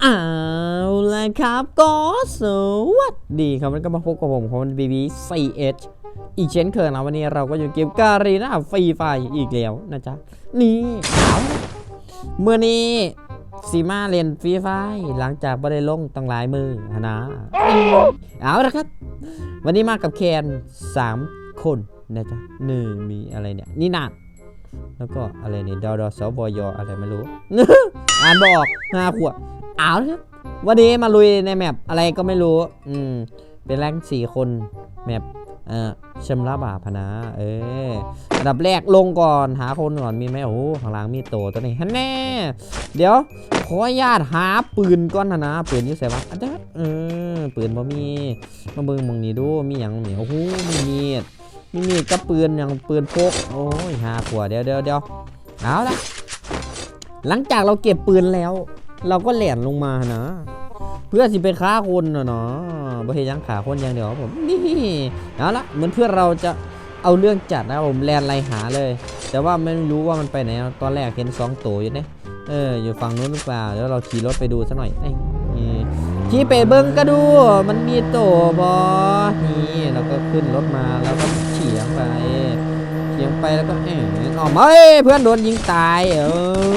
เอาละครับก็สวัสดีครับแล้วก็มาพบกับผมของบีบี 4H อีกเช่นเคยนะวันนี้เราก็อยู่เกมการีนาฟรีไฟอีกแล้วนะจ๊ะ นี่เอาเมื่อนี้ซีมาเล่นฟรีไฟหลังจากไม่ได้ลงตั้งหลายมือนะเอาละครับ วันนี้มากับแคน3คนนะจ๊ะหนึ่งมีอะไรเนี่ย นี่นาด แล้วก็อะไรนี่ยดอดอสาบอยอะไรไม่รู้ อ่านบอกห้าขวบเอาละครับวันนี้มาลุยในแมปอะไรก็ไม่รู้ อืม เป็นแรงสี่คนแมปเอ่อชำระบาปนะ เอออันดับแรกลงก่อนหาคนก่อนมีไหมโอ้หข้างล่างมีโตตัวนี้ฮันแน่ เดี๋ยว ขอญาตหาปืนก่อนนะนะปืนอยู่ใส่ปะอันเด้อเออปืนบ่มีมาเบิ่งมึงนี่ดูมีหยังนี่โอ้โหมีมีด มีมีดกับปืนอย่างปืนพกโอ้ยหาขวดเดี๋ยวเดี๋ยวเดี๋ยวเอาละหลังจากเราเก็บปืนแล้ว เราก็แหลนลงมานะ เพื่อสิไปฆ่าคนนะเนาะบ่เห็นยังขาคนอย่างเดียวผมนี่เอาละเหมือนเพื่อนเราจะเอาเรื่องจัดนะผมแลนไล่หาเลย แต่ว่าไม่รู้ว่ามันไปไหนตอนแรกเห็นสองตัวอยู่เนี่ยเอออยู่ฝั่งนู้นหรือเปล่าแล้วเราขี่รถไปดูซะหน่อยนี่ขี่ไปเบิ้งก็ดู มันมีตัวบอนี่เราก็ขึ้นรถมาแล้วก็ ไปเฉียงไปแล้วก็เอ๋ออกมาเอ้ยเพื่อนโดนยิงตายเอ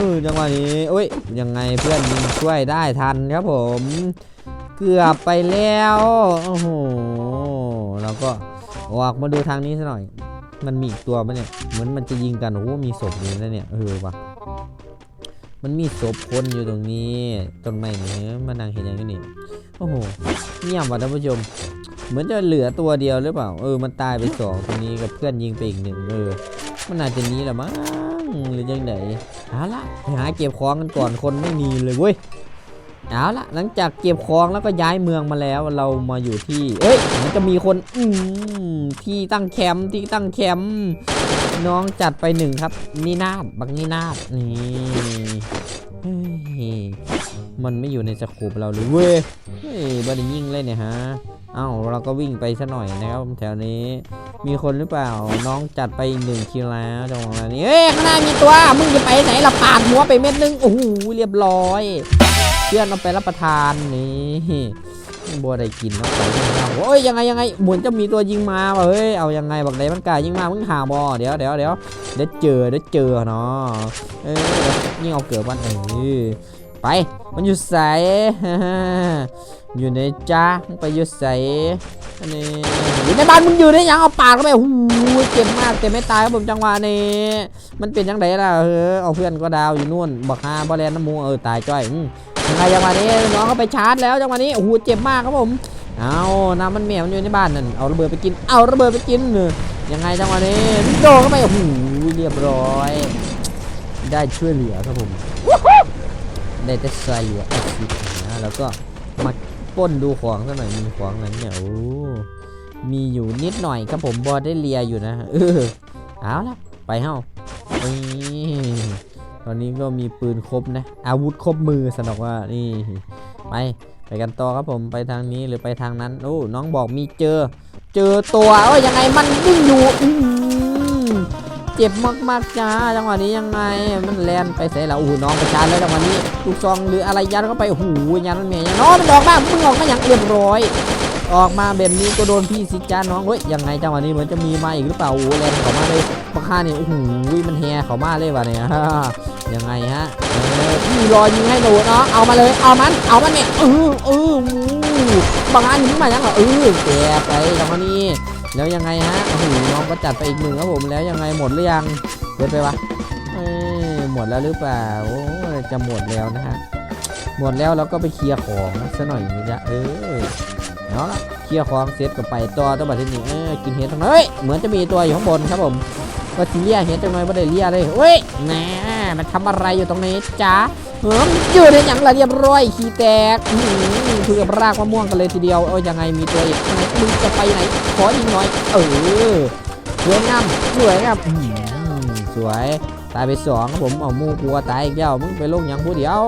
อจังหวะนี้โอ้ยยังไงเพื่อนยิงช่วยได้ทันครับผม เกือบไปแล้วโอ้โหเราก็ออกมาดูทางนี้ซะหน่อย มันมีอีกตัวปะเนี่ยเหมือนมันจะยิงกันโอ้มีศพอยู่นะเนี่ยเออว่ะมันมีศพคนอยู่ตรงนี้ต้นไม้นี่มานั่งเห็นอย่างนี้นี่โอ้โหเงียบว่ะท่านผู้ชม เหมือนจะเหลือตัวเดียวหรือเปล่า เออ มันตายไปสองตรงนี้กับเพื่อนยิงไปอีกหนึ่งเออ มันอาจจะนี้แหละมั้งหรือยังไงเอาละไปหาเก็บของกันก่อนคนไม่มีเลยเว้ยเอาละหลังจากเก็บของแล้วก็ย้ายเมืองมาแล้วเรามาอยู่ที่ เอ้ยมันจะมีคนอืมที่ตั้งแคมป์ที่ตั้งแคมป์น้องจัดไปหนึ่งครับ นี่นาดบักนี่นาดนี่มันไม่อยู่ในสกูปเราเลยเว้ยเฮ้ยบันยิ่งเลยเนี่ยฮะ เอ้าเราก็วิ่งไปซะหน่อยนะครับแถวนี้มีคนหรือเปล่าน้องจัดไปอีกหนึ่งคิวแล้วจังหวะนี้เอ้ยข้างหน้ามีตัวมึงจะไปไหนละปาดหัวไปเม็ดนึงโอ้โหเรียบร้อยเพื่อนเอาไปรับประทานนี่บัวได้กินแล้วไปโอ้ยยังไงยังไงเหมือนจะมีตัวยิงมาเฮ้ยเอายังไงบักไดมันกลายิงมามึงหาบอเดี๋ยวเดี๋ยวเดี๋ยวเดี๋ยวเจอเดี๋ยวเจอเนาะเออยิงเอาเกิดวันเออไป มันอยู่ใสอยู่ในจ้าไปอยู่ใสอันนี้อยู่ในบ้านมึงอยู่ในยังเอาปากเข้าไปโอ้โหเจ็บมากแต่ไม่ตายครับผมจังหวะนี้มันเป็นยังไงล่ะเออเอาเพื่อนก็ดาวอยู่นู่นบักฮาบอลแลนน้ำมูเออตายจ้อยอืมยังไงจังหวะนี้น้องเขาไปชาร์จแล้วจังหวะนี้โอ้โหเจ็บมากครับผมเอาน้ำมันแมวมันอยู่ในบ้านนั่นเอาระเบิดไปกินเอาระเบิดไปกินยังไงจังหวะนี้โดนเข้าไปโอ้โหเรียบร้อย ได้ช่วยเหลือครับผม ได้แต่ใส่เหลือไอซินะแล้วก็มาป้นดูของซะหน่อยมีของอะไรเนี่ยโอ้มีอยู่นิดหน่อยครับผมบอได้เลียอยู่นะเออเอาละไปเฮ้านี่ตอนนี้ก็มีปืนครบนะ อาวุธครบมือสนอกว่านี่ไปไปกันต่อครับผมไปทางนี้หรือไปทางนั้นโอ้น้องบอกมีเจอ เจอตัวโอ้ยยังไงมันวิ่งอยู่ เจ็บมากๆจ้าจังหวะนี้ยังไงมันแลนไปใส่แล้วโอ้น้องประชานเลยจังหวะนี้ลูกซองหรืออะไรยันเข้าไปโอ้โหยันมันเมียยันน้องมันออกมามึงออกมาอย่างเรียบร้อย ออกมาแบบนี้ก็โดนพี่สิจ้าน้องเฮ้ยยังไงจังหวะนี้เหมือนจะมีมาอีกหรือเปล่าโอ้แลนเขามาเลยปะค่านี่โอ้โหมันแฮเขามาเลยว่ะเนี่ย ยังไงฮะเออพี่รอยิงให้หนูเนาะเอามาเลยเอามันเอามันเนี่ยเออเอออู้บางอันยิงมายังเหรอเออแกไปจังหวะนี้แล้วยังไงฮะโอ้โหน้องก็จัดไปอีกหนึ่งครับผมแล้วยังไงหมดหรือยังเดินไปวะเอ้ยหมดแล้วหรือเปล่าโอ้ยจะหมดแล้วนะฮะหมดแล้วเราก็ไปเคลียร์ของซะหน่อยนะจ๊ะเออเอาละเคลียร์ของเสร็จก็ไปต่อตัวบัดนี้เออกินเห็ดตรงนั้นเฮ้ยเหมือนจะมีตัวอยู่ข้างบนครับผมก็ทีเลียเห็นจังเลยไม่ได้เลียเลยเฮ้ยแห มันทำอะไรอยู่ตรงนี้จ๊ะเออมันยืดในอย่างละเรียบร้อยขี้แตกอื้อหือคือกับรากมะม่วงกันเลยทีเดียวเอ้ยยังไงมีตัวอีกไหนมึงจะไปไหนขออีกหน่อย เออสวยงามสวยงามอื้อหือสวยตายไปสองผมเอามูกลัวตายอีกแล้วมึงไปลงอย่างผู้เดียว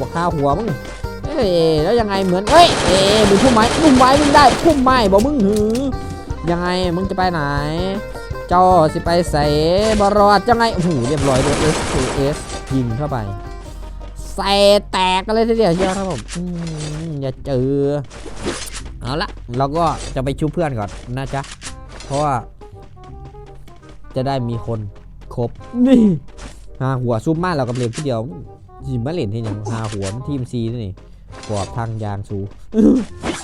บักข้าหัวมึงเอ้ยแล้วยังไงเหมือนเอ้ยเอ้ยมึงพุ่มไม้พุ่มไม้มึงได้พุ่มไม้บอกมึงหือยังไงมึงจะไปไหน เจ้าสิไปใส่บรอดจังไงโอ้โหเรียบร้อยโดน S S ยิงเข้าไป ใส่แตกกันเลยทีเดียวเชียวครับผมอย่าเจอเอาละเราก็จะไปชุบเพื่อนก่อนนะจ๊ะ เพราะว่า จะได้มีคนครบนี่หาหัวซุปมาเรากับเล่นทีเดียวจิมาเล่นที่อย่งหาหัวทีมซีนี่กรอบทางยางสู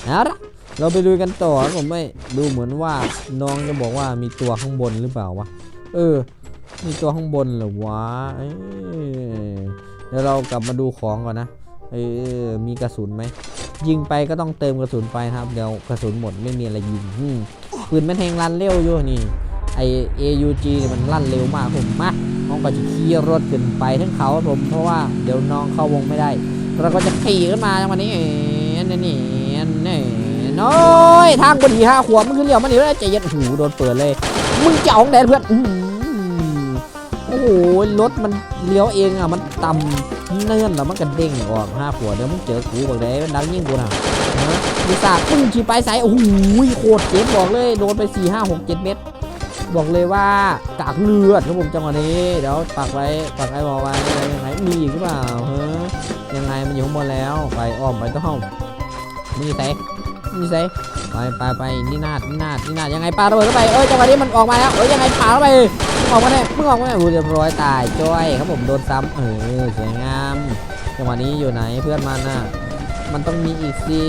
เอาละ เราไปดูกันต่อผมไม่ดูเหมือนว่าน้องจะบอกว่ามีตัวข้างบนหรือเปล่าวะเออ มีตัวข้างบนเหรอวะเอ้ยเดี๋ยวเรากลับมาดูของก่อนนะเออมีกระสุนไหมยิงไปก็ต้องเติมกระสุนไปครับเดี๋ยวกระสุนหมดไม่มีอะไรยิงปืนแม่นแทงรันเร็วอยู่นี่ไอ AUG เนี่ยมันลั่นเร็วมากผมมาน้องก็จะขี่รถขึ้นไปทั้งเขาครับผมเพราะว่าเดี๋ยวน้องเข้าวงไม่ได้ เราก็จะขี่ขึ้นมาจังวะนี้เนนี่นี่นี่ น้อยทางบดีห้าขวบมันคือเลี้ยวมันนี่แล้วใจเย็นหูโดนเปิดเลย มึงเจาของแดนเพื่อนโอ้โหรถมันเลี้ยวเองอะมันต่ำเนื่อนแล้วมันกระเด้งออกห้าขวบเดี๋ยวมึงเจอกูบอกเลยมันดังยิ่งกูนะฮะมีสากมึงขี่ไปสายโอ้โหโคตรเจ็บบอกเลยโดนไปสี่ห้าหกเจ็ดเมตรบอกเลยว่ากากเลือดครับผมจังหวะนี้เดี๋ยวปักไว้ปักไอ้บอกไว้อะไรยังไงมีอีกหรือเปล่าเฮ้ยยังไงมันอยู่ข้างบนแล้วไปอ้อมไปต้องมีเตะ มีเตะไปไปไปนี่นาดนี่นาดนี่นาดยังไงปาระเบิดเข้าไปเอ้ยจังหวะนี้มันออกมาแล้วเอ้ยยังไงปาเข้าไปมึงออกมาแน่มึงออกมาแน่โอ้ยเรียบร้อยตายจ้อยครับผมโดนซ้ำเออสวยงามจังหวะนี้อยู่ไหนเพื่อนมันน่ะมันต้องมีอีกสิ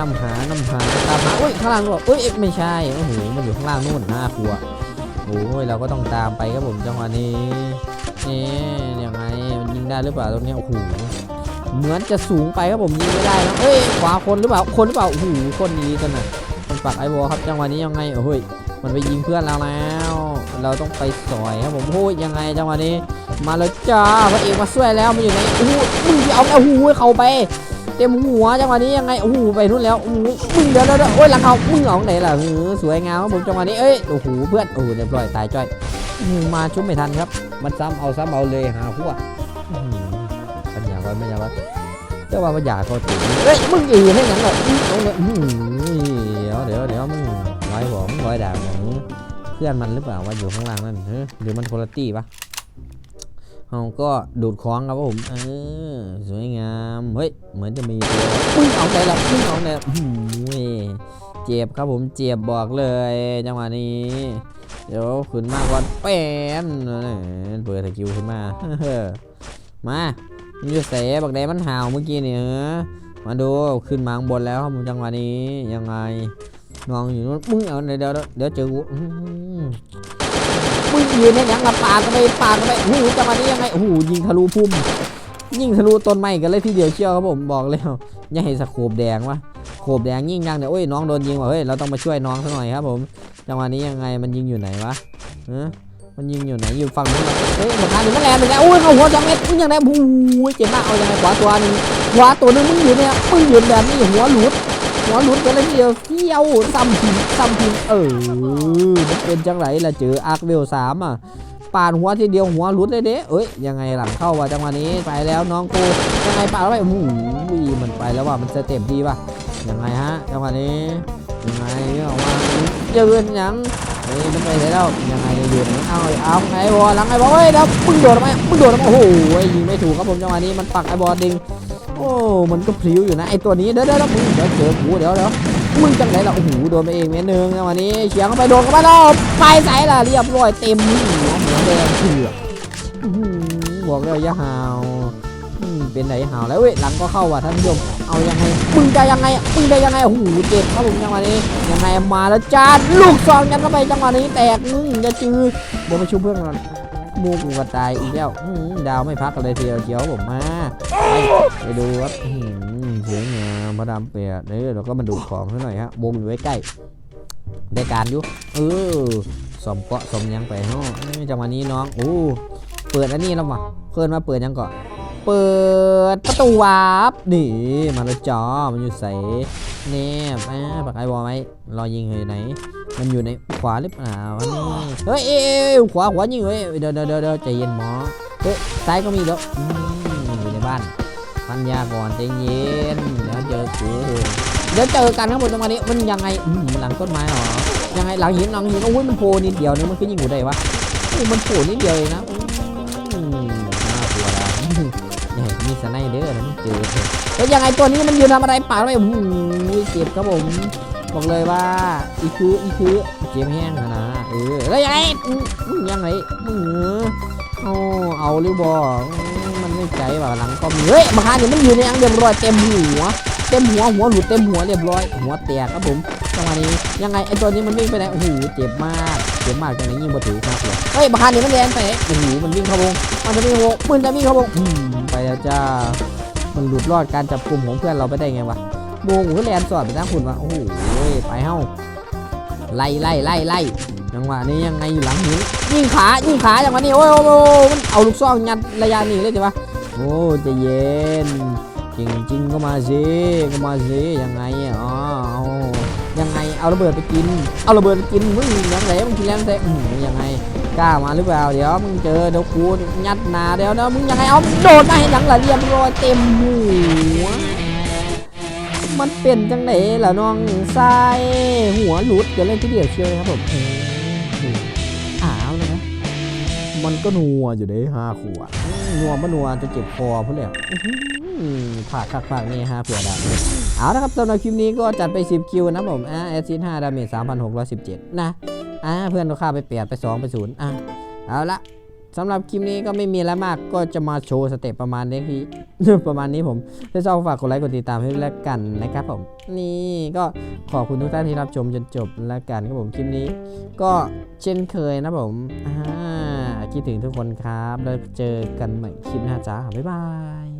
นำหานำหาตามหาอุ้ยข้างล่างด้วยอุ้ยไม่ใช่โอ้โหมันอยู่ข้างล่างนู่นห้าครัวโอ้ยเราก็ต้องตามไปครับผมจังหวะนี้นี่ยังไงมันยิงได้หรือเปล่าตรงนี้โอ้โห เหมือนจะสูงไปครับผมยิงไม่ได้นะเอ้ยขวาคนหรือเปล่าคนหรือเปล่าโอ้โหคนนี้กันน่ะมันปักไอวอลครับจังหวะนี้ยังไงโอ้ยมันไปยิงเพื่อนเราแล้ว เราต้องไปสอยครับผมโอ้ยยังไงจังหวะนี้ มาแล้วจ้าพระเอกมาช่วยแล้วมันอยู่ไหนโอ้โหมึงจะเอาเอาหูเข้าไปเต็มหัวจังหวะนี้ยังไงโอ้โหไปนู่นแล้วโอ้โหมึงเดี๋ยวเดี๋ยวเดี๋ยวโอ้ยหลังเขามึงเอาไหนล่ะเออสวยงามครับผมจังหวะนี้เอ้ยโอ้โหเพื่อนโอ้โหเรียบร้อยตายจ้อยมาชุบไม่ทันครับ มันซ้ำเอาซ้ำเอาเลยหาพวก วัดปัญญาวัดเจ้าว่าปัญญาเขาถึงเฮ้ยมึงอีให้หยังหรอเอาเลยอื้อหือเดี๋ยวเดี๋ยวเดี๋ยวมึงร้อยหัวมึงร้อยด่างของเพื่อนมันหรือเปล่าว่าอยู่ข้างล่างนั่นเฮ้ยหรือมันโคลตี้ปะเราก็ดูดของครับผมเออสวยงามเฮ้ยเหมือนจะมีตัวมึงเอาไหนล่ะมึงเอาไหนล่ะอื้อหือเจ็บครับผมเจ็บบอกเลยจังหวะนี้เดี๋ยวขึ้นมาก่อนแป้นเปิดตะคิวขึ้นมามา มันอยู่เสบักแดงมันห่าวเมื่อกี้เนี่ยมาดูขึ้นมาข้างบนแล้วครับผมจังหวะนี้ยังไงนองอยู่นู้นมึงเอาเดี๋ยวเดี๋ยวเดี๋ยวเจอกูอื้อหือมึงยืนเนี่ยยังกับปากกันไปปากกันไปโอ้โหจังหวะนี้ยังไงโอ้โหยิงทะลุพุ่มยิงทะลุต้นไม้กันเลยทีเดียวเชียวครับผมบอกเลยอย่าให้สโคบแดงวะโคบแดงยิ่งยังเนี่ยโอ้ยน้องโดนยิงว่ะเฮ้ยเราต้องมาช่วยน้องซะหน่อยครับผมจังหวะนี้ยังไงมันยิงอยู่ไหนวะเออ มันยิงอยู่ไหนอยู่ฝั่งนู้นเอเฮ้ยมันทานถึงแมลงถึงแล้วโอ้ยเขาหัวจังเม็ดมึงยังไงบู๊ยเจ็บมากเอายังไงขวาตัวหนึงขวาตัวหนึงมึงอยู่เนี่ยมึงอยู่แบบนี้หัวหลุดหัวหลุดกันเลยทีเดียวเที่ยวซ้ำทีซ้ำทีเออมันเป็นจังไรล่ะเจออาร์คเวลสามอะปาดหัวทีเดียวหัวหลุดเลยเด้เอ้ยยังไงหลังเข้าว่ะจังหวะนี้ไปแล้วน้องกูยังไงปาดแล้วไปโอ้โหมันไปแล้วว่ะมันสเต็ปดีป่ะยังไงฮะจังหวะนี้ยังไงเรื่องออกมาเจอยังเฮ้ยมันไปไหนแล้วยังไง ยู่ไหนเอาเอาไงบอลหลังไอ้บอลเฮ้ยแล้วมึงโดดทำไมมึงโดดทำไมโอ้โหยิงไม่ถูกครับผมจังหวะนี้มันปักไอ้บอลดิงโอ้มันก็พลิ้วอยู่นะไอ้ตัวนี้เดี๋ยวเดี๋ยวเดี๋ยวมึงเดี๋ยวเจอกูเดี๋ยวเดี๋ยวมึงจังไหนล่ะโอ้โหโดนไปเองเม็ดนึงจังหวะนี้เฉียงเข้าไปโดนเข้าไปแล้วไปใส่ละเรียบร้อยเต็มหัวแดงเถือกอื้อหือบอกเลยอยาหาว เป็นไหนหาวแล้วเว้ยหลังก็เข้าว่ะท่านผู้ชมเอายังไงมึงจะยังไงมึงจะยังไงโอ้โหเจ็บครับผมจังหวะนี้ยังไงมาแล้วจ้าลูกซองยันเข้าไปจังหวะนี้แตกมึงจะจือโบมาชุบเพื่อนก่อนมูกูกระจายอีกแล้วดาวไม่พักเลยทีเดียวเจียวผมมาไปไปดูครับสวยงามพระดำเปียดเดี๋ยเราก็มาดูของซะหน่อยฮะวงอยู่ใกล้ได้การอยู่เออสมเกาะสมยังไปเนาะจังหวะนี้น้องโอ้เปิดอันนี้แล้ววะเพิ่นมาเปิดยังก่อน เปิดประตูวาร์ปนี่มาแล้วจอมันอยู่ใสเนี่ยมาปักไอ้บอลไหมรอยิงอยู่ไหน มันอยู่ในขวาหรือเปล่าอันนี้เฮ้ยเอ้ยขวาขวายิงเฮ้ยเดี๋ยวเดี๋ยวเดี๋ยวใจเย็นหมอเฮ้ยซ้ายก็มีแล้วอืมอยู่ในบ้านพันยาก่อนใจเย็นเดี๋ยวเจอกูเดี๋ยวเจอกันข้างบนจังวะนี้มันยังไงหลังต้นไม้เหรอยังไงหลังหินหลังหินโอ้ยมันโผล่นิดเดียวนึงมันขึ้นยิงกูได้วะอ้ยมันโผล่นิดเดียวเองนะ สไนเดอร์นะมันเจอแล้วยังไงตัวนี้มันยืนทำอะไรปากไว้โอ้โหเจ็บครับผมบอกเลยว่าอีคืออีคือเจ็บแห้งนะนะเออแล้วยังไงยังไงมึงเอาเอาหรือบอมันไม่ใจว่าหลังก็มีเฮ้ยบางครั้งเนี่ยมันยืนในอังเรียบร้อยเต็มหัวเต็มหัวหัวหลุดเต็มหัวเรียบร้อย หัวแตกครับผมจังหวะนี้ยังไงไอ้ตัวนี้มันวิ่งไปไหนโอ้โหเจ็บมากเจ็บมากจังไหนยิงบ่ถือครับเลยเฮ้ยบางครั้งเนี่ยมันแรงไปโอ้โหมันวิ่งเข้าวงมันจะวิ่งเข้าวงมันจะวิ่งเข้าวงอืม แล้วจ้า มันหลุดรอดการจับกลุ่มของเพื่อนเราไปได้ไงวะวงหัวแลนสอดไปทางคุณวะโอ้โหไปเฮ้าไล่ไล่ไล่ไล่จังหวะนี้ยังไงอยู่หลังหินยิงขายิงขาจังหวะนี้โอ้ยโอ้โอ้ยมันเอาลูกซองยัดระยะนี้เลยจ้ะวะโอ้จะเย็นจริงจริงก็มาสิก็มาสิยังไงอ๋อเอายังไงเอาระเบิดไปกิน เอาระเบิดไปกินมึงยังไงมึงกินแล้วแต่อืมยังไง กล้ามาหรือเปล่า เดี๋ยวมึงเจอเดี๋ยวกูยัดนาเดี๋ยวนะมึงยังไงเอาโดดมาให้หลังละเรียบร้อยเต็มหัวมันเป็นจังไหนล่ะน้องทรายหัวหลุดกันเลยทีเดียวเชียวเลยครับผมอ้าวเลยนะมันก็นัวอยู่เด้ห้าขวดนัวมันนัวจะเจ็บคอเพื่อแล้วผักคักผักนี่ฮะเผื่อดำเอาละครับสำหรับคลิปนี้ก็จัดไป 10 คิวนะผมอ่าแอซิน5ดาเมจ3,617นะ อ่าเพื่อนเราฆ่าไป8ไป2ไป0อะเอาละสำหรับคลิปนี้ก็ไม่มีอะไรมากก็จะมาโชว์สเต็ปประมาณนี้พี่ประมาณนี้ผมถ้าชอบฝากกดไลค์กดติดตามให้ด้วยแล้วกันนะครับผม นี่ก็ขอบคุณทุกท่านที่รับชมจนจบแล้วกันครับผมคลิปนี้ ก็เช่นเคยนะผมคิดถึงทุกคนครับแล้วเจอกันใหม่คลิปหน้าจ้าบ๊ายบาย